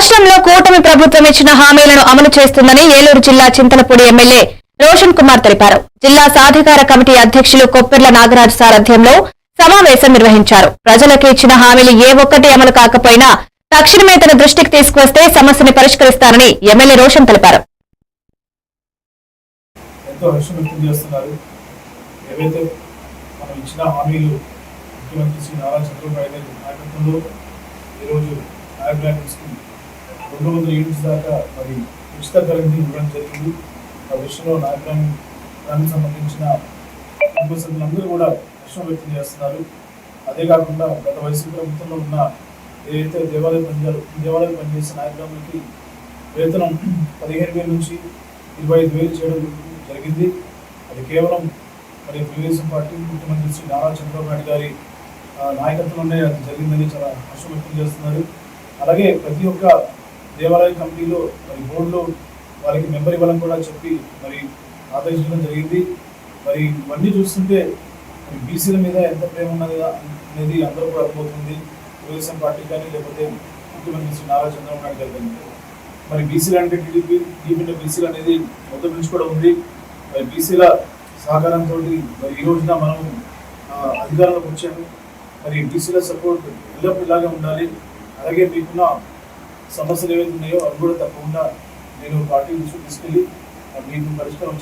రాష్ట్రంలో కూటమి ప్రభుత్వం ఇచ్చిన హామీలను అమలు చేస్తుందని ఏలూరు జిల్లా చింతలపూడి ఎమ్మెల్యే రోషన్ కుమార్ తెలిపారు. జిల్లా సాధికార కమిటీ అధ్యక్షులు కొప్పెర్ల నాగరాజు సారథ్యంలో సమావేశం నిర్వహించారు. ప్రజలకు ఇచ్చిన హామీలు ఏ ఒక్కటి అమలు కాకపోయినా తక్షణమే తన దృష్టికి తీసుకువస్తే సమస్యను పరిష్కరిస్తానని ఎమ్మెల్యే రోషన్ తెలిపారు. ఈరోజు రెండు వందల యూనిట్స్ దాకా మరి ఉచిత కరెంట్ ఇవ్వడం జరిగింది. ఆ విషయంలో నాయక్ దానికి సంబంధించిన కుటుంబ సభ్యులందరూ కూడా హర్షం వ్యక్తం చేస్తున్నారు. అదే కాకుండా గత వైసీపీ ప్రభుత్వంలో ఉన్న ఏదైతే దేవాలయం పనిచేయాలి దేవాలయం పనిచేసే నాయకులకి వేతనం పదిహేను వేల నుంచి ఇరవై ఐదు వేలు చేయడం జరిగింది. అది కేవలం మరి తెలుగుదేశం పార్టీ ముఖ్యమంత్రి శ్రీ నారా చంద్రబాబు నాయుడు గారి నాయకత్వంలోనే అది జరిగిందని చాలా హర్షం వ్యక్తం చేస్తున్నారు. అలాగే ప్రతి ఒక్క దేవాలయ కమిటీలో మరి బోర్డులో వారికి మెంబర్ ఇవ్వాలని కూడా చెప్పి మరి ఆదేశించడం జరిగింది. మరి ఇవన్నీ చూస్తుంటే మరి బీసీల మీద ఎంత ప్రేమ ఉన్నది అనేది అందరూ కూడా అర్థమవుతుంది తెలుగుదేశం పార్టీ కానీ లేకపోతే ముఖ్యమంత్రి శ్రీ నారా చంద్రబాబు నాయుడు గారు కానీ. మరి బీసీలు అంటే టీడీపీ టీడీపీ బీసీలు అనేది మొదటి నుంచి కూడా ఉంది. మరి బీసీల సహకారంతో మరి ఈ రోజున మనం అధికారంలోకి వచ్చాము. మరి బీసీల సపోర్ట్ ఎల్లప్పుడూ ఇలాగే ఉండాలి. అలాగే మీకున్న సమస్యలు ఏవైతే ఉన్నాయో అవి కూడా తప్పకుండా నేను పార్టీ దృష్టికి తీసుకెళ్ళి మీకు పరిష్కారం